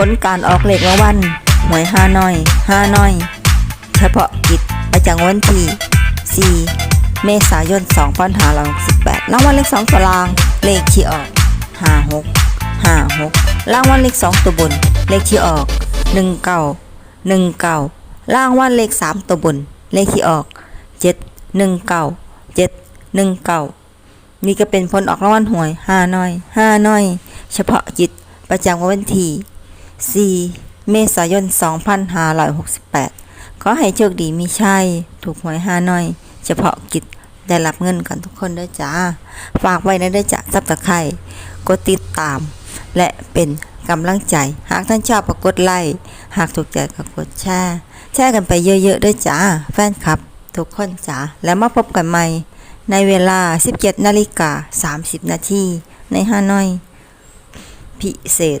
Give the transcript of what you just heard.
ผลการออกเลขรางวัลหวยห้าน้อยห้าน้อย เฉพาะกิจประจำวันที่ 4 เมษายน 2568รางวัลเลข2ตัวราง เลขที่ออก 56 56รางวัลเลข 2 ตัวบน เลขที่ออก 19 19รางวัลเลข 3 ตัวบน เลขที่ออก 7 19 7 19 นี่ก็เป็นผลออกรางวัลหวย5น้อย5น้อย เฉพาะกิจประจำวันที่ 4 เมษายน 2568 ขอให้โชคดีมีชัย ถูกหวยห้าน้อย เฉพาะกิจได้รับเงินกันทุกคนด้วยจ้า ฝากไว้ในได้จ้ะซับตะไคร่กดติดตาม และเป็นกำลังใจ หากท่านชอบก็กดไลค์หากถูกใจก็กดแชร์แชร์กันไปเยอะๆด้วยจ้า แฟนคลับ ทุกคนจ้า แล้วมาพบกันใหม่ ในเวลา 17นาฬิกา30 นาทีในห้าน้อย พิเศษ